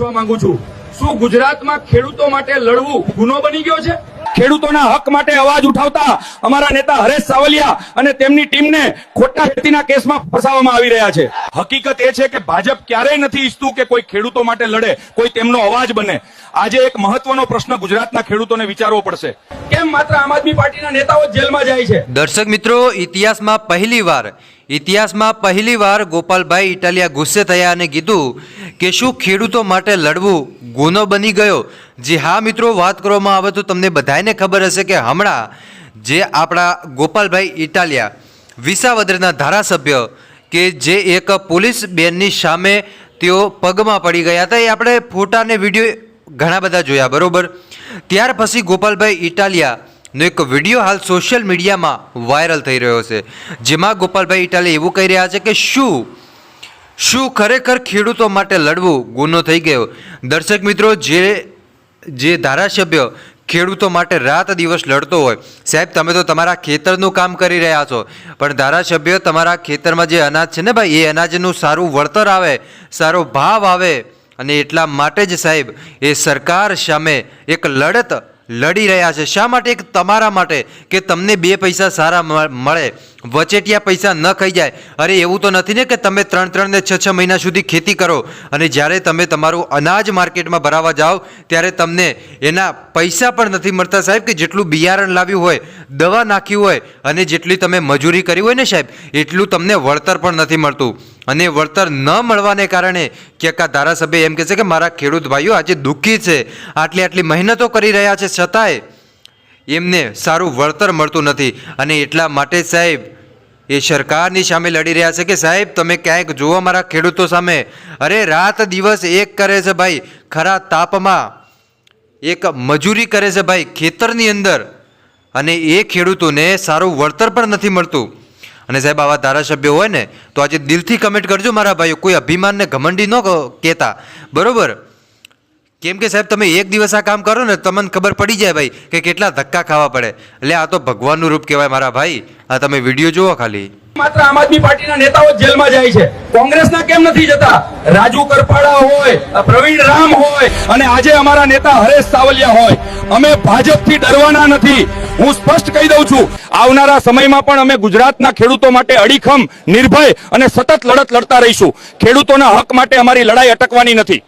માંગુ છું. શું ગુજરાતમાં ખેડૂતો માટે લડવું ગુનો બની ગયો છે? ખેડૂતોના હક માટે અવાજ ઉઠાવતા અમારા નેતા હરેશ સાવલિયા અને તેમની ટીમને ખોટા ખેતીના કેસમાં ફસાવવામાં આવી રહ્યા છે. હકીકત એ છે કે ભાજપ ક્યારેય નથી ઈચ્છતું કે કોઈ ખેડૂતો માટે લડે, કોઈ તેમનો અવાજ બને. આજે એક મહત્વનો પ્રશ્ન ગુજરાતના ખેડૂતોને વિચારવો પડશે. કેમ માત્ર આમ આદમી પાર્ટીના નેતાઓ જેલમાં જાય છે? દર્શક મિત્રો, ઇતિહાસમાં પહેલીવાર ઇતિહાસમાં પહેલીવાર ગોપાલભાઈ ઇટાલિયા ગુસ્સે થયા અને કીધું કે શું ખેડૂતો માટે લડવું ગુનો બની ગયો. જે હા મિત્રો, વાત કરવામાં આવે તો તમને બધાને ખબર હશે કે હમણાં જે આપણા ગોપાલભાઈ ઇટાલિયા, વિસાવદરના ધારાસભ્ય કે જે એક પોલીસ બેનની સામે તેઓ પગમાં પડી ગયા હતા, એ આપણે ફોટા અને વીડિયો ઘણા બધા જોયા, બરાબર? ત્યાર પછી ગોપાલભાઈ ઇટાલિયા નો એક વીડિયો હાલ સોશિયલ મીડિયામાં વાયરલ થઈ રહ્યો છે. જેમાં ગોપાલભાઈ ઇટાલિયા એવું કહી રહ્યા છે કે શું શું ખરેખર ખેડૂતો માટે લડવું ગુનો થઈ ગયો? દર્શક મિત્રો, જે જે ધારાસભ્ય ખેડૂતો માટે રાત દિવસ લડતો હોય, સાહેબ, તમે તો તમારા ખેતરનું કામ કરી રહ્યા છો, પણ ધારાસભ્ય તમારા ખેતરમાં જે અનાજ છે ને ભાઈ, એ અનાજનું સારું વળતર આવે, સારો ભાવ આવે, અને એટલા માટે જ સાહેબ, એ સરકાર સામે એક લડત લડી રહ્યા છે. શા માટે? એક તમારા માટે, કે તમને બે પૈસા સારા મળે વચેટિયા પૈસા ન ખાઈ જાય. અરે એવું તો નથી ને કે તમે ત્રણ ત્રણ ને છ છ મહિના સુધી ખેતી કરો. અને જ્યારે તમે તમારું અનાજ માર્કેટમાં ભરાવા જાઓ, ત્યારે તમને એના પૈસા પણ નથી મળતા સાહેબ, કે જેટલું બિયારણ લાવ્યું હોય, દવા નાખ્યું હોય, અને જેટલી તમે મજૂરી કરી હોય ને સાહેબ, એટલું તમને વળતર પણ નથી મળતું. અને વળતર ન મળવાને કારણે ક્યાંક આ ધારાસભ્ય એમ કહે છે કે મારા ખેડૂત ભાઈઓ આજે દુઃખી છે, આટલી આટલી મહેનતો કરી રહ્યા છે, છતાંય એમને સારું વળતર મળતું નથી. અને એટલા માટે સાહેબ એ સરકારની સામે લડી રહ્યા છે કે સાહેબ, તમે ક્યાંક જુઓ મારા ખેડૂતો સામે. અરે, રાત દિવસ એક કરે છે ભાઈ, ખરા તાપમાં. એક મજૂરી કરે છે ભાઈ, ખેતરની અંદર. અને એ ખેડૂતોને સારું વળતર પણ નથી મળતું. અને સાહેબ, આવા ધારાસભ્યો હોય ને, તો આજે દિલથી કમેન્ટ કરજો મારા ભાઈઓ, કોઈ અભિમાનને ઘમંડી ન કહેતા. બરોબર? કેમ કે સાહેબ, તમે એક દિવસ આ કામ કરો ને, તમને ખબર પડી જાય ભાઈ કે કેટલા ધક્કા ખાવા પડે. એટલે આ તો ભગવાનનું રૂપ કહેવાય મારા ભાઈ. આ તમે વીડિયો જુઓ ખાલી. માત્ર આમ આદમી પાર્ટીના નેતાઓ જેલમાં જાય છે. કોંગ્રેસના કેમ નથી જતા? રાજુ કરપાડા હોય પ્રવીણ રામ હોય, અને આજે અમારા નેતા હરેશ સાવલિયા હોય. અમે ભાજપથી ડરવાના નથી. હું સ્પષ્ટ કહી દઉં છું, આવનારા સમયમાં પણ અમે ગુજરાતના ખેડૂતો માટે અડીખમ, નિર્ભય અને સતત લડત લડતા રહીશું. ખેડૂતોના હક માટે અમારી લડાઈ અટકવાની નથી.